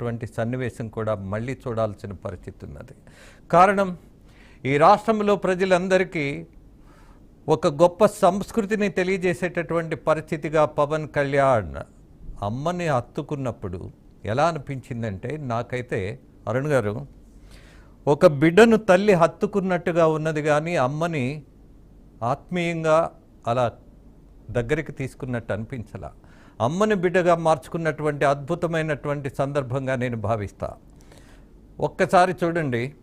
అనేటటువంటి సన్నివేశం కూడా మళ్ళీ చూడాల్సిన పరిస్థితి ఉన్నది. కారణం ఈ రాష్ట్రంలో ప్రజలందరికీ ఒక గొప్ప సంస్కృతిని తెలియజేసేటటువంటి పరిస్థితిగా పవన్ కళ్యాణ్ అమ్మని హత్తుకున్నప్పుడు ఎలా అనిపించిందంటే నాకైతే అరుణ్ గారు ఒక బిడ్డను తల్లి హత్తుకున్నట్టుగా ఉన్నది కానీ అమ్మని ఆత్మీయంగా అలా దగ్గరికి తీసుకున్నట్టు అనిపించలా. అమ్మని బిడ్డగా మార్చుకున్నటువంటి అద్భుతమైనటువంటి సందర్భంగా నేను భావిస్తా. ఒక్కసారి చూడండి.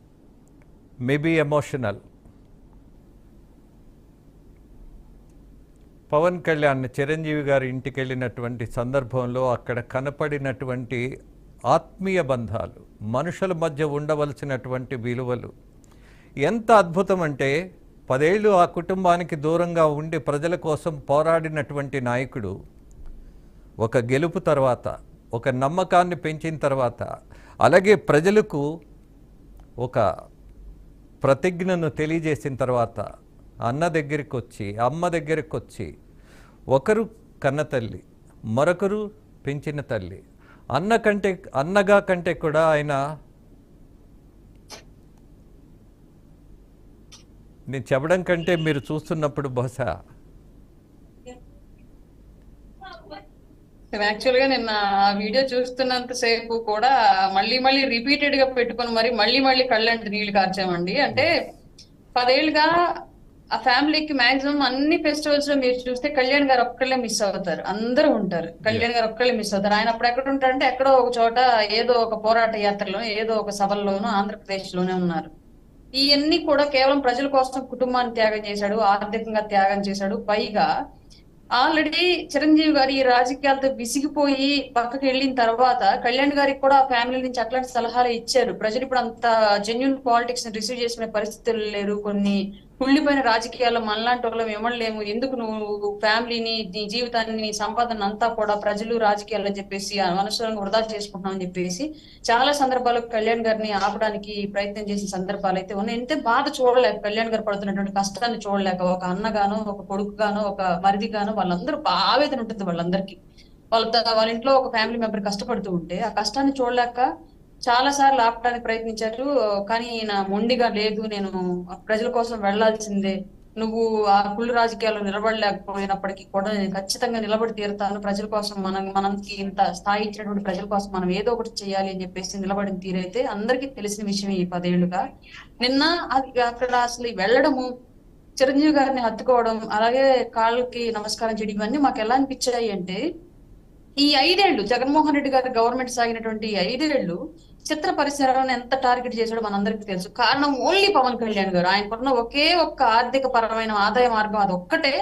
Maybe emotional. పవన్ కళ్యాణ్ చిరంజీవి గారి ఇంటికి వెళ్ళినటువంటి సందర్భంలో అక్కడ కనపడినటువంటి ఆత్మీయ బంధాలు మనుషుల మధ్య ఉండవలసినటువంటి విలువలు ఎంత అద్భుతం అంటే పదేళ్ళు ఆ కుటుంబానికి దూరంగా ఉండి ప్రజల కోసం పోరాడినటువంటి నాయకుడు ఒక గెలుపు తర్వాత ఒక నమ్మకాన్ని పెంచిన తర్వాత అలాగే ప్రజలకు ఒక ప్రతిజ్ఞను తెలియజేసిన తర్వాత అన్న దగ్గరికి వచ్చి అమ్మ దగ్గరికి వచ్చి ఒకరు కన్న తల్లి మరొకరు పెంచిన తల్లి అన్న కంటే అన్నగా కంటే కూడా ఆయన నేను చెప్పడం కంటే మీరు చూస్తున్నప్పుడు బహుశా యాక్చువల్గా నిన్న ఆ వీడియో చూస్తున్నంత సేపు కూడా మళ్ళీ మళ్ళీ రిపీటెడ్గా పెట్టుకొని మరి మళ్ళీ మళ్ళీ కళ్ళంటి నీళ్ళు కార్చామండి. అంటే పదేళ్ళుగా ఆ ఫ్యామిలీకి మాక్సిమం అన్ని ఫెస్టివల్స్లో మీరు చూస్తే కళ్యాణ్ గారు ఒక్కళ్ళే మిస్ అవుతారు. అందరూ ఉంటారు. కళ్యాణ్ గారు ఒక్కళ్ళే మిస్ అవుతారు. ఆయన అప్పుడు ఎక్కడ ఉంటారంటే ఎక్కడో ఒక చోట ఏదో ఒక పోరాట యాత్రలో ఏదో ఒక సభల్లోనూ ఆంధ్రప్రదేశ్లోనే ఉన్నారు. ఇవన్నీ కూడా కేవలం ప్రజల కోసం కుటుంబాన్ని త్యాగం చేశాడు ఆర్థికంగా త్యాగం చేశాడు. పైగా ఆల్రెడీ చిరంజీవి గారి రాజకీయాలతో విసిగిపోయి పక్కకి వెళ్ళిన తర్వాత కళ్యాణ్ గారికి కూడా ఆ ఫ్యామిలీ నుంచి అట్లాంటి సలహాలు ఇచ్చారు. ప్రజలు ఇప్పుడు అంత జెన్యున్ పాలిటిక్స్ని రిసీవ్ చేసుకునే పరిస్థితులు లేరు. కొన్ని కుళ్ళిపోయిన రాజకీయాల్లో మనలాంటి వాళ్ళం ఇవ్వలేము ఎందుకు నువ్వు ఫ్యామిలీని నీ జీవితాన్ని నీ సంపాదన అంతా కూడా ప్రజలు రాజకీయాలు అని చెప్పేసి మనసులను వృధా చేసుకుంటున్నాం అని చెప్పేసి చాలా సందర్భాల్లో కళ్యాణ్ గారిని ఆపడానికి ప్రయత్నం చేసిన సందర్భాలు అయితే ఉన్నాయి. ఎంత బాధ చూడలేక కళ్యాణ్ గారు పడుతున్నటువంటి కష్టాన్ని చూడలేక ఒక అన్నగానో ఒక కొడుకుగానో ఒక మరిదిగానో వాళ్ళందరూ ఆవేదన ఉంటుంది వాళ్ళందరికీ. వాళ్ళ వాళ్ళ ఇంట్లో ఒక ఫ్యామిలీ మెంబర్ కష్టపడుతూ ఉంటే ఆ కష్టాన్ని చూడలేక చాలా సార్లు ఆపడానికి ప్రయత్నించారు కానీ ఈయన మొండిగా లేదు నేను ప్రజల కోసం వెళ్ళాల్సిందే. నువ్వు ఆ కుళ్ళు రాజకీయాల్లో నిలబడలేకపోయినప్పటికీ కూడా నేను ఖచ్చితంగా నిలబడి తీరుతాను. ప్రజల కోసం మనం మనకి ఇంత స్థాయి ఇచ్చినటువంటి ప్రజల కోసం మనం ఏదో ఒకటి చేయాలి అని చెప్పేసి నిలబడిన తీరైతే అందరికీ తెలిసిన విషయం ఈ పదేళ్ళుగా. నిన్న అది అక్కడ అసలు వెళ్ళడము చిరంజీవి గారిని హత్తుకోవడం అలాగే కాళ్ళకి నమస్కారం చేయడం ఇవన్నీ మాకు ఎలా అనిపించాయి అంటే ఈ ఐదేళ్ళు జగన్మోహన్ రెడ్డి గారి గవర్నమెంట్ సాగినటువంటి ఈ ఐదేళ్ళు చిత్ర పరిసరాలను ఎంత టార్గెట్ చేశాడో మనందరికీ తెలుసు. కారణం ఓన్లీ పవన్ కళ్యాణ్ గారు. ఆయనకున్న ఒకే ఒక్క ఆర్థిక పరమైన ఆదాయ మార్గం అది ఒక్కటే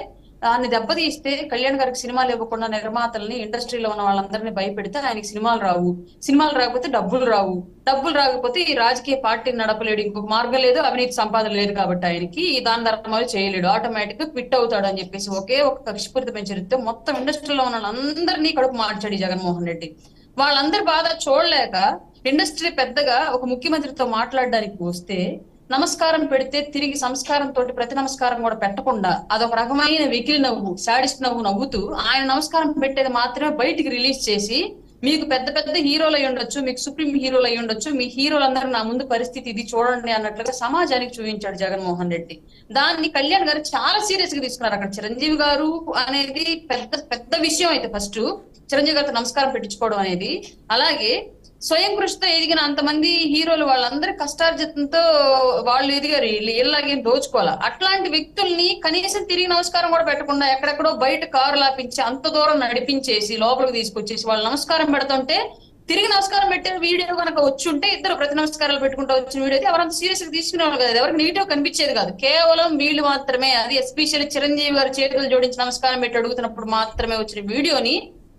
దాన్ని దెబ్బతీస్తే కళ్యాణ్ గారికి సినిమాలు ఇవ్వకుండా నిర్మాతల్ని ఇండస్ట్రీలో ఉన్న వాళ్ళందరినీ భయపెడితే ఆయనకి సినిమాలు రావు. సినిమాలు రాకపోతే డబ్బులు రావు. డబ్బులు రాకపోతే ఈ రాజకీయ పార్టీని నడపలేడు. ఇంకొక మార్గం లేదు అవినీతి సంపాదన లేదు కాబట్టి ఆయనకి ఈ దాని ధర్మాలు చేయలేడు. ఆటోమేటిక్గా క్విట్ అవుతాడు అని చెప్పేసి ఒకే ఒక కక్షపూరితమైన చరిత్ర మొత్తం ఇండస్ట్రీలో ఉన్న వాళ్ళందరినీ కడుపు మార్చాడు ఈ జగన్మోహన్ రెడ్డి. వాళ్ళందరి బాధ చూడలేక ఇండస్ట్రీ పెద్దగా ఒక ముఖ్యమంత్రితో మాట్లాడడానికి వస్తే నమస్కారం పెడితే తిరిగి సంస్కారం తోటి ప్రతి నమస్కారం కూడా పెట్టకుండా అదొక రకమైన వెకిలి నవ్వు శాడిస్ట్ నవ్వు నవ్వుతూ ఆయన నమస్కారం పెట్టేది మాత్రమే బయటికి రిలీజ్ చేసి మీకు పెద్ద పెద్ద హీరోలు అయి ఉండొచ్చు మీకు సుప్రీం హీరోలు అయి ఉండొచ్చు మీ హీరోలందరూ నా ముందు పరిస్థితి ఇది చూడండి అన్నట్లుగా సమాజానికి చూపించాడు జగన్మోహన్ రెడ్డి. దాన్ని కళ్యాణ్ గారు చాలా సీరియస్గా తీసుకున్నారు అక్కడ. చిరంజీవి గారు అనేది పెద్ద పెద్ద విషయం అయితే ఫస్ట్ చిరంజీవి గారితో నమస్కారం పెట్టించుకోవడం అనేది. అలాగే స్వయం కృషితో ఎదిగిన అంతమంది హీరోలు వాళ్ళందరి కష్టార్జితంతో వాళ్ళు ఎదిగారు. వీళ్ళు ఇలాగే దోచుకోవాలా? అట్లాంటి వ్యక్తుల్ని కనీసం తిరిగి నమస్కారం కూడా పెట్టకుండా ఎక్కడెక్కడో బయట కారు లాపించి అంత దూరం నడిపించేసి లోపలికి తీసుకొచ్చేసి వాళ్ళు నమస్కారం పెడుతుంటే తిరిగి నమస్కారం పెట్టిన వీడియో కనుక వచ్చి ఉంటే ఇద్దరు ప్రతి నమస్కారాలు పెట్టుకుంటూ వచ్చిన వీడియో అయితే ఎవరంత సీరియస్గా తీసుకునేవాళ్ళు కదా. ఎవరికి నెగిటివ్ కనిపించేది కాదు. కేవలం వీళ్ళు మాత్రమే. అది ఎస్పెషల్లీ చిరంజీవి గారు చేతులు జోడించి నమస్కారం పెట్టి అడుగుతున్నప్పుడు మాత్రమే వచ్చిన వీడియోని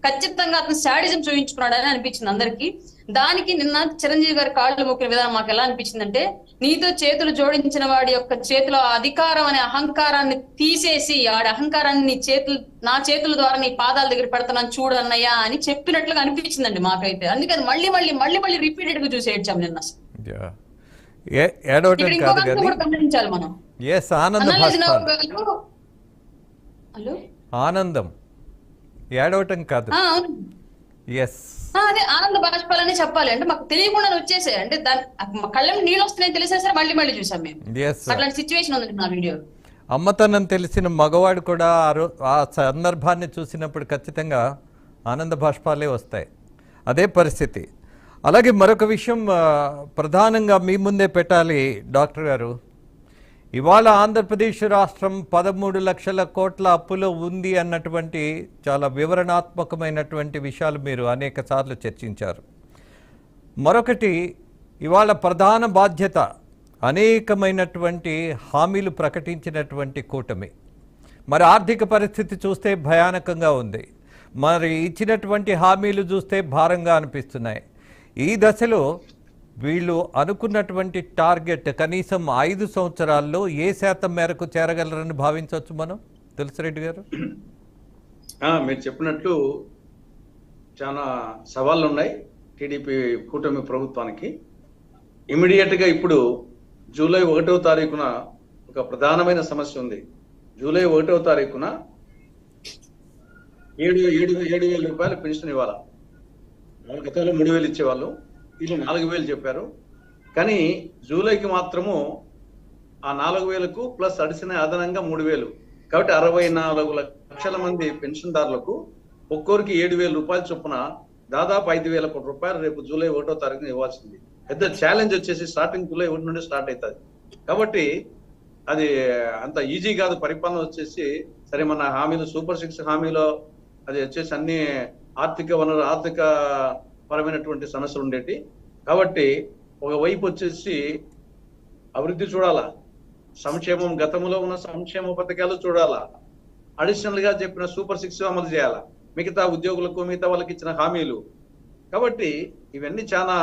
ఖచ్చితంగా అతను శాడిజం చూపించుకున్నాడని అనిపించింది అందరికీ. దానికి నిన్న చిరంజీవి గారి కాళ్ళు మొక్కిన విధానం మాకు ఎలా అనిపించిందంటే నీతో చేతులు జోడించిన వాడి యొక్క చేతిలో అధికారం అనే అహంకారాన్ని తీసేసి ఆడి అహంకారాన్ని నీ చేతులు నా చేతుల ద్వారా నీ పాదాల దగ్గర పెడతానని చూడు అన్నయ్య అని చెప్పినట్లుగా అనిపించిందండి మాకైతే. అందుకని మళ్ళీ మళ్ళీ మళ్ళీ మళ్ళీ రిపీటెడ్గా చూసి ఏడ్చాం నిన్న. గమనించాలి మనం. ఆనంద ఏడవటం కాదు. ఎస్. అదే ఆనంద బాష్పాలని చెప్పాలి. అంటే మాకు తెలియకుండా వచ్చేసాయి. అంటే దాని మా కళ్ళం నీళ్ళు వస్తున్నాయి తెలిసే సరే మళ్ళీ మళ్ళీ చూసాం మేము. అట్లాంటి సిచ్యువేషన్ ఉంది నా వీడియో అమ్మతనం తెలిసిన మగవాడు కూడా ఆ సందర్భాన్ని చూసినప్పుడు ఖచ్చితంగా ఆనంద బాష్పాలే వస్తాయి. అదే పరిస్థితి. అలాగే మరొక విషయం ప్రధానంగా మీ ముందే పెట్టాలి డాక్టర్ గారు. ఇవాళ ఆంధ్రప్రదేశ్ రాష్ట్రం పదమూడు లక్షల కోట్ల అప్పులో ఉంది అన్నటువంటి చాలా వివరణాత్మకమైనటువంటి విషయాలు మీరు అనేక సార్లు చర్చించారు. మరొకటి ఇవాళ ప్రధాన బాధ్యత అనేకమైనటువంటి హామీలు ప్రకటించినటువంటి కూటమి. మరి ఆర్థిక పరిస్థితి చూస్తే భయానకంగా ఉంది. మరి ఇచ్చినటువంటి హామీలు చూస్తే భారంగా అనిపిస్తున్నాయి. ఈ దశలో వీళ్ళు అనుకున్నటువంటి టార్గెట్ కనీసం ఐదు సంవత్సరాల్లో ఏ శాతం మేరకు చేరగలరని భావించవచ్చు మనం? తులసిరెడ్డి గారు? మీరు చెప్పినట్లు చాలా సవాళ్ళు ఉన్నాయి టీడీపీ కూటమి ప్రభుత్వానికి. ఇమీడియట్గా ఇప్పుడు జూలై ఒకటో తారీఖున ఒక ప్రధానమైన సమస్య ఉంది. జూలై ఒకటో తారీఖున ఏడు ఏడు ఏడు వేల రూపాయలు పెన్షన్ ఇవ్వాలి? గతంలో మూడు వేలు ఇచ్చేవాళ్ళు. వీళ్ళు నాలుగు వేలు చెప్పారు. కానీ జూలైకి మాత్రము ఆ నాలుగు వేలకు ప్లస్ అడిసిన అదనంగా మూడు వేలు. కాబట్టి అరవై నాలుగు లక్షల మంది పెన్షన్దారులకు ఒక్కొరికి ఏడు వేల రూపాయల చొప్పున దాదాపు ఐదు వేల కోట్ల రూపాయలు రేపు జూలై ఒకటో తారీఖున ఇవ్వాల్సింది. పెద్ద ఛాలెంజ్ వచ్చేసి స్టార్టింగ్ జూలై ఒకటి నుండి స్టార్ట్ అవుతుంది కాబట్టి అది అంత ఈజీ కాదు పరిపాలన వచ్చేసి సరే మన హామీలు సూపర్ సిక్స్ హామీలో అది వచ్చేసి అన్ని ఆర్థిక వనరు ఆర్థిక పరమైనటువంటి సమస్యలు ఉండేటి. కాబట్టి ఒకవైపు వచ్చేసి అభివృద్ధి చూడాలా సంక్షేమం గతంలో ఉన్న సంక్షేమ పథకాలు చూడాలా అడిషనల్గా చెప్పిన సూపర్ సిక్స్ అమలు చేయాలా మిగతా ఉద్యోగులకు మిగతా వాళ్ళకి ఇచ్చిన హామీలు. కాబట్టి ఇవన్నీ చాలా